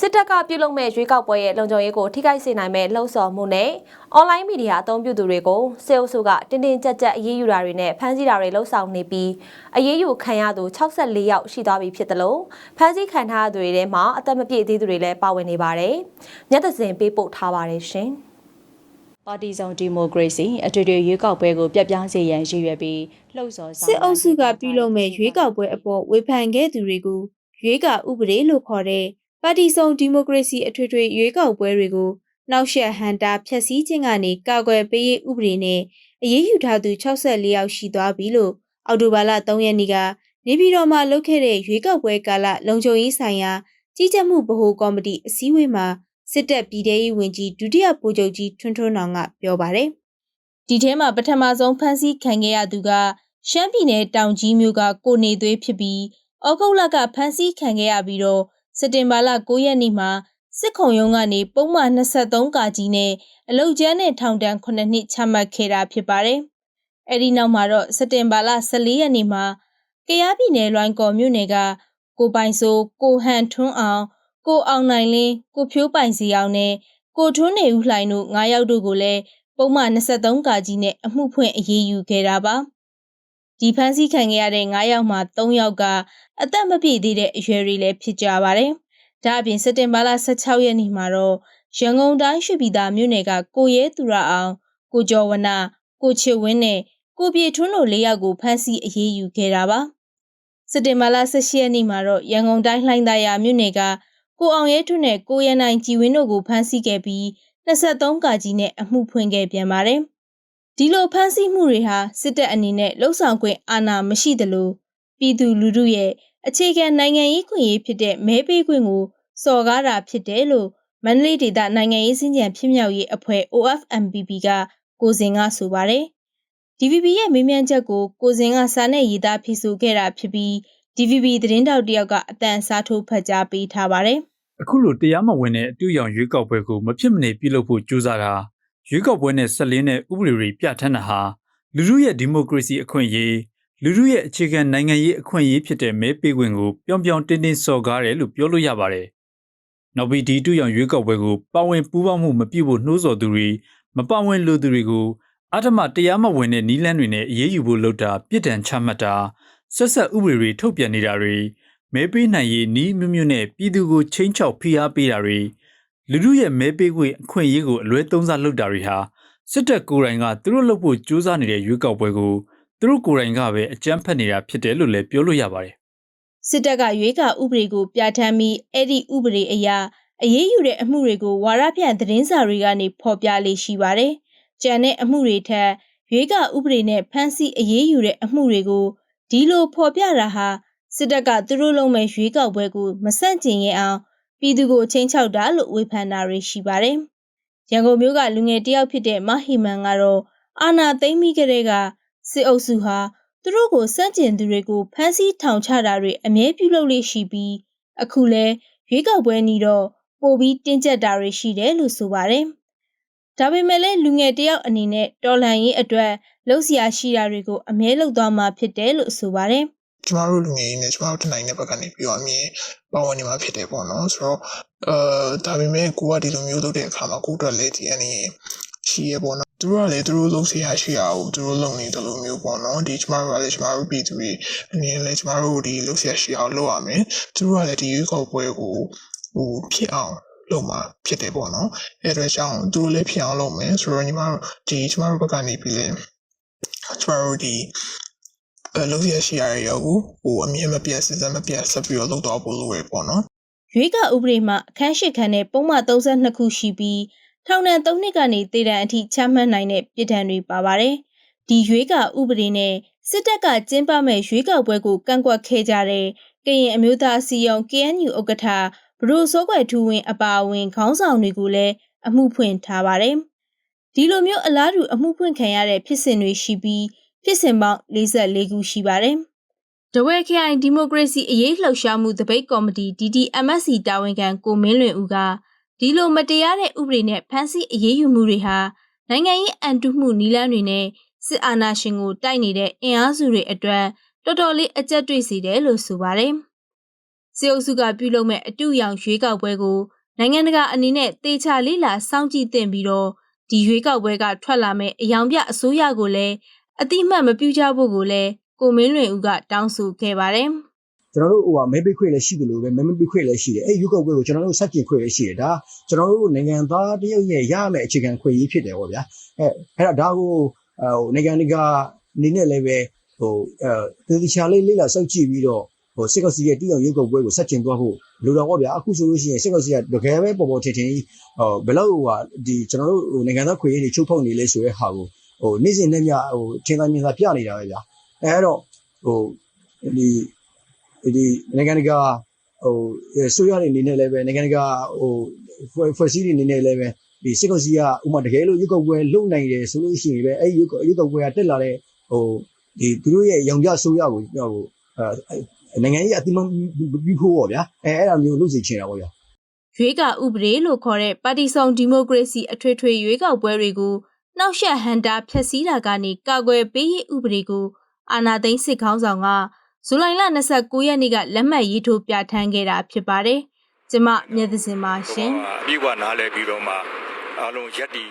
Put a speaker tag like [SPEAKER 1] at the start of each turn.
[SPEAKER 1] စစ်တပ်ကပြုလုပ်မဲ့ရွေးကောက်ပွဲရဲ့လုံခြုံရေးကိုထိခိုက်စေနိုင်မဲ့လှုံ့ဆော်မှုနဲ့အွန်လိုင်းမီဒီယာအသုံးပြုသူတွေကိုစေအုပ်စုကတင်းတင်းကြပ်ကြပ်အရေးယူတာတွေနဲ့ဖမ်းဆီးတာတွေလှုံ့ဆော်နေပြီးအရေးယူခံရသူ64ယောက်ရှိသွားပြီဖြစ်တယ်လို့ဖမ်းဆီးခံထားရသူတွေထဲမှာအသက်မပြည့်သေးသူတွေလည်းပါဝင်နေပါတယ်။ညက်သစင်ပေးပို့ထားပါတယ်ရှင်။
[SPEAKER 2] ပါတီစုံဒီမိုကရေစီအထွေထွေရွေးကောက်ပွဲကိုပြတ်ပြားစေရန်ရည်ရွယ်ပြီးလှုပ်ဆော်ဆောင်
[SPEAKER 3] စစ်အုပ်စုကပြုလုပ်မဲ့ရွေးကောက်ပွဲအပေါ်ဝေဖန်ခဲ့သူတွေကိုရွေးကောက်ဥပဒေလို့ခေါ်တဲ့ ပါတီစုံဒီမိုကရေစီအထွေထွေရွေးကောက်ပွဲတွေကိုနှောက်ယှက်ဟန်တာဖျက်ဆီးခြင်းကနေကာကွယ်ပေးရေးဥပဒေနဲ့အရေးယူထားသူ64ယောက်ရှိသွားပြီလို့အော်တိုဘာလ3ရက်နေ့ကနေပြည်တော်မှာလုပ်ခဲ့တဲ့ရွေးကောက်ပွဲကာလလုံခြုံရေးဆိုင်ရာကြီးကြပ်မှုဗဟိုကော်မတီအစည်းအဝေးမှာစစ်တပ်ပြည်ထရေးဝန်ကြီးဒုတိယဗိုလ်ချုပ်ကြီးထွန်းထွန်းနောင်ကပြောပါတယ်။ဒီထဲမှာပထမဆုံးဖမ်းဆီးခံခဲ့ရသူကရှမ်းပြည်နယ်တောင်ကြီးမြို့ကကိုနေသွေးဖြစ်ပြီးဩဂုတ်လကဖမ်းဆီးခံခဲ့ရပြီးတော့ စက်တင်ဘာလ9ရက်နေ့မှာစစ်ခုံရုံးကနေပုံမှန်23ကာကြီးနဲ့အလုတ်ကျန်းနဲ့ထောင်ဒဏ်9နှစ်ချမှတ်ခဲ့တာဖြစ်ပါတယ်။အဲဒီနောက်မှာတော့စက်တင်ဘာလ14ရက်နေ့မှာကယားပြည်နယ်လွိုင်းကော်မြို့နယ်ကကိုပိုင်စိုးကိုဟန်ထွန်းအောင်ကိုအောင်နိုင်လင်းကိုဖြိုးပိုင်စီအောင်နဲ့ကိုထွန်းနေဦးလှိုင်တို့9ယောက်တို့ကိုလည်းပုံမှန်23ကာကြီးနဲ့အမှုဖွင့်အရေးယူခဲ့တာပါ။ ဒီဖမ်းဆီးခံခဲ့ရတဲ့9ယောက်မှာ3ယောက်ကအသက်မပြည့်သေးတဲ့အရွယ်တွေလည်းဖြစ်ကြပါတယ်။ဒါအပြင်စက်တင်ဘာလ16ရက်နေ့မှာတော့ရန်ကုန်တိုင်းရွှေပြည်သာမြို့နယ်ကကိုရဲသူရအောင်ကိုကျော်ဝနကိုချစ်ဝင်းနဲ့ကိုပြေထွန်းတို့၄ယောက်ကိုဖမ်းဆီးအရေးယူခဲ့တာပါ။စက်တင်ဘာလ18ရက်နေ့မှာတော့ရန်ကုန်တိုင်းလှိုင်းသာယာမြို့နယ်ကကိုအောင်ရဲထွန်းနဲ့ကိုရနိုင်ကြည်ဝင်းတို့ကိုဖမ်းဆီးခဲ့ပြီး23ကာကြီးနဲ့အမှုဖွင့်ခဲ့ပြန်ပါတယ်။ ဒီလိုဖမ်းဆီးမှုတွေဟာစစ်တပ်အနေနဲ့လှုပ်ဆောင်ခွင့်အာဏာမရှိသလိုပြည်သူလူထုရဲ့အခြေခံနိုင်ငံရေးခွင့်ရေးဖြစ်တဲ့မဲပေးခွင့်ကိုစော်ကားတာဖြစ်တယ်လို့မန္တလေးဒေသနိုင်ငံရေးစင်ကြံဖြစ်မြောက်ရေးအဖွဲ့ OFMPP ကကိုစင်ကဆိုပါတယ်။ DVB ရဲ့မေးမြန်းချက်ကိုကိုစင်ကစာနဲ့ရေးသားဖြေဆိုခဲ့တာဖြစ်ပြီး DVB သတင်းတောက်တယောက်ကအတန်စားထိုးဖတ်ကြားပေးထားပါတယ်။
[SPEAKER 4] အခုလိုတရားမဝင်တဲ့အတူရောင်ရွေးကောက်ပွဲကိုမဖြစ်မနေပြုလုပ်ဖို့ကြိုးစားတာ ရွေးကောက်ပွဲနဲ့ဆက်လင်းတဲ့ဥပဒေတွေပြဋ္ဌာန်းတာဟာလူထုရဲ့ဒီမိုကရေစီအခွင့်အရေးလူထုရဲ့အခြေခံနိုင်ငံရေးအခွင့်အရေးဖြစ်တဲ့မဲပေးခွင့်ကိုပြောင်ပြောင်တင်းတင်းစော်ကားတယ်လို့ပြောလို့ရပါတယ်။နောက်ပြီးဒီတူရောင်ရွေးကောက်ပွဲကိုပါဝင်ပူးပေါင်းမှုမပြုဖို့နှိုးဆော်သူတွေမပါဝင်လိုသူတွေကိုအထမတရားမဝင်တဲ့နီးလန်းတွေနဲ့အေးအေးယူဖို့လုပ်တာပြစ်ဒဏ်ချမှတ်တာဆက်ဆက်ဥပဒေတွေထုတ်ပြန်နေတာတွေမဲပေးနိုင်ရေးနီးမျိုးမျိုးနဲ့ပြည်သူကိုချင်းချောက်ဖိအားပေးတာတွေ လူထုရဲ့မဲပေးခွင့်အခွင့်အရေးကိုအလွဲသုံးစားလုပ်တာတွေဟာစစ်တပ်ကိုယ်တိုင်ကသူတို့လုပ်ဖို့ကြိုးစားနေတဲ့ရွေးကောက်ပွဲကိုသူတို့ကိုယ်တိုင်ကပဲအကြမ်းဖက်နေတာဖြစ်တယ်လို့လည်းပြောလို့ရပါတယ်
[SPEAKER 3] စစ်တပ်ကရွေးကောက်ဥပဒေကိုပြဋ္ဌာန်းပြီးအဲ့ဒီဥပဒေအရအရေးယူတဲ့အမှုတွေကိုဝါရဖြန့်သတင်းစာတွေကနေဖော်ပြလေးရှိပါတယ်။ကြံတဲ့အမှုတွေထက်ရွေးကောက်ဥပဒေနဲ့ဖမ်းဆီးအရေးယူတဲ့အမှုတွေကိုဒီလိုဖော်ပြတာဟာစစ်တပ်ကသူတို့လုံးမဲ့ရွေးကောက်ပွဲကိုမဆန့်ကျင်ရအောင် ပြည်သူကိုချင်းချောက်တာလို့ဝေဖန်တာတွေရှိပါတယ်။ရန်ကုန်မြို့ကလူငယ်တယောက်ဖြစ်တဲ့မဟီမန်ကတော့အာနာသိမ့်မိကြတဲ့ကစစ်အုပ်စုဟာသူတို့ကိုစန့်ကျင်သူတွေကိုဖမ်းဆီးထောင်ချတာတွေအမြဲပြုလုပ်လေးရှိပြီးအခုလဲရွေးကောက်ပွဲနီတော့ပိုပြီးတင်းကျပ်တာတွေရှိတယ်လို့ဆိုပါတယ်။ဒါပေမဲ့လည်းလူငယ်တယောက်အနေနဲ့တော်လှန်ရေးအတွက်လှုပ်ရှားရှိတာတွေကိုအမြဲလုပ်သွားမှာဖြစ်တယ်လို့ဆိုပါတယ်။
[SPEAKER 5] ကျမတို့လူငယ်ကြီးနဲ့ကျမတို့တနိုင်တဲ့ဘက်ကနေပြီးတော့အမြင်ပါဝင်နေမှာဖြစ်တယ်ပေါ့နော်ဆိုတော့အဲဒါပေမဲ့ကိုကဒီလိုမျိုးလုပ်တဲ့အခါမှာကိုအတွက်လည်းဒီအနေရှိရပေါ့နော်သူတို့ကလည်းသူတို့လုပ်စီရရှိရအောင်သူတို့လုပ်နေတယ်လို့မျိုးပေါ့နော်ဒီကျမတို့ကလည်းကျမတို့ပြည်သူတွေအနေနဲ့လည်းကျမတို့ဒီလုပ်စီရရှိအောင်လုပ်ရမယ်သူတို့ကလည်းဒီရွေးကောက်ပွဲကိုဟိုဖြစ်အောင်လုပ်မှာဖြစ်တယ်ပေါ့နော်အဲအတွက်ကြောင့်သူတို့လည်းဖြစ်အောင်လုပ်မယ်ဆိုတော့ညီမတို့ဒီကျမတို့ဘက်ကနေပြီးလဲကျမတို့ဒီအဲ လုပ်ရရှိရတဲ့ရောကိုဟိုအမြင်မပြတ်စစ်စက်မပြတ်ဆက်ပြီးတော့လုပ်တော့ဖို့လိုရပေါ့နော်
[SPEAKER 3] ရွေးကောက်ဥပဒေမှာအခန်းရှိခန်းနဲ့ပုံမှန်32ခုရှိပြီးထောင်ဒဏ်3နှစ်ကနေတေဒဏ်အထိချမှတ်နိုင်တဲ့ပြည်ဒဏ်တွေပါပါတယ်။ဒီရွေးကောက်ဥပဒေနဲ့စစ်တပ်ကကျင်းပမဲ့ရွေးကောက်ပွဲကိုကန့်ကွက်ခဲ့ကြတဲ့ကရင်အမျိုးသားစီယုံ KNU ဥက္ကဋ္ဌဘရူစောကွယ်ထူးဝင်းအပါအဝင်ခေါင်းဆောင်တွေကိုလည်းအမှုဖွင့်ထားပါတယ်။ဒီလိုမျိုးအလားတူအမှုဖွင့်ခံရတဲ့ဖြစ်စဉ်တွေရှိပြီး ဖြစ်စဉ်ပေါင်း44ခုရှိပါတယ်။တဝဲခိုင်ဒီမိုကရေစီအရေးလှုပ်ရှားမှုတပိတ်ကော်မတီ DDMSC တာဝန်ခံကိုမင်းလွင်ဦးကဒီလိုမတရားတဲ့ဥပဒေနဲ့ဖမ်းဆီးအရေးယူမှုတွေဟာနိုင်ငံရေးအန်တုမှုနီလန်းတွေနဲ့စစ်အာဏာရှင်ကိုတိုက်နေတဲ့အင်အားစုတွေအတွက်တော်တော်လေးအကြက်တွေ့စေတယ်လို့ဆိုပါတယ်စေအုပ်စုကပြုလုပ်မဲ့အတူရောင်ရွေးကောက်ပွဲကိုနိုင်ငံတကာအနေနဲ့တေချာလေးလာစောင့်ကြည့်သင့်ပြီးတော့ဒီရွေးကောက်ပွဲကထွက်လာမဲ့အယောင်ပြအစိုးရကိုလည်း အတိမတ်မပြုကြဖို့ကိုလည်းကိုမင်းလွင်ဦးကတောင်းဆိုခဲ့ပါတယ်။
[SPEAKER 6] ကျွန်တော်တို့ဟိုကမဲပေးခွင့်လည်းရှိတယ်လို့ပဲမဲမပေးခွင့်လည်းရှိတယ်အဲ့ယူကောက်ပွဲကိုကျွန်တော်တို့စက်ကျင်ခွင့်လည်းရှိတယ်ဒါကျွန်တော်တို့နိုင်ငံသားတယောက်ရဲ့ရမယ်အခြေခံခွင့်ရေးဖြစ်တယ်ပေါ့ဗျာအဲအဲ့တော့ဒါကိုဟိုနိုင်ငံတကာအနေနဲ့လည်းပဲဟိုအဲသေချာလေးလေးလာစောင့်ကြည့်ပြီးတော့ဟိုစစ်ကောင်စီရဲ့တိအောင်ရုပ်ကောက်ပွဲကိုစက်ကျင်သွားဖို့လိုတော့ပေါ့ဗျာအခုဆိုလို့ရှိရင်စစ်ကောင်စီကတကယ်ပဲပေါ်ပေါ်ထင်ထင်ကြီးဟိုဘယ်လောက်ဟိုဟာဒီကျွန်တော်တို့ဟိုနိုင်ငံသားခွင့်ရေးတွေချုပ်ဖောက်နေလဲဆိုတဲ့ဟာကို ဟိုနေ့စဉ်နဲ့ညဟိုထင်သာမြင်သာပြနေတာပဲဗျာအဲအဲ့တော့ဟိုဒီဒီနိုင်ငံတကာဟိုဆိုရတဲ့အနေနဲ့လည်းပဲနိုင်ငံတကာဟိုဖွဲ့ဖွဲ့စည်းတဲ့အနေနဲ့လည်းပဲဒီစစ်ကောင်စီကဥမာတကယ်လို့ရုပ်ကောက်ပွဲလုပ်နိုင်တယ်ဆိုလို့ရှိရင်ပဲအဲ့ရုပ်ရုပ်ကောက်ပွဲကတက်လာတဲ့ဟိုဒီသူတို့ရဲ့ရောင်ကြဆိုရကိုဟိုအဲနိုင်ငံရေးအတိမပြီးဖို့ပေါ့ဗျာအဲအဲ့အမျိုးလုပ်စီချင်တာပေါ့ဗျာ
[SPEAKER 3] ရွေးကောက်ဥပဒေလို့ခေါ်တဲ့ပါတီဆောင်ဒီမိုကရေစီအထွေထွေရွေးကောက်ပွဲတွေကို နှောက်ယှက်ဟန်တာဖျက်ဆီးတာကနေကာကွယ်ပေးရေးဥပဒေကိုအာဏာသိမ်းစစ်ခေါင်းဆောင်ကဇူလိုင်လ29ရက်နေ့ကလက်မှတ်ရေးထိုးပြဋ္ဌာန်းခဲ့တာဖြစ်ပါတယ်။ကျမမျက်သစင်ပါရှင်။
[SPEAKER 7] အပြည့်အဝနားလည်ပြီးတော့မှအားလုံးရက်တီ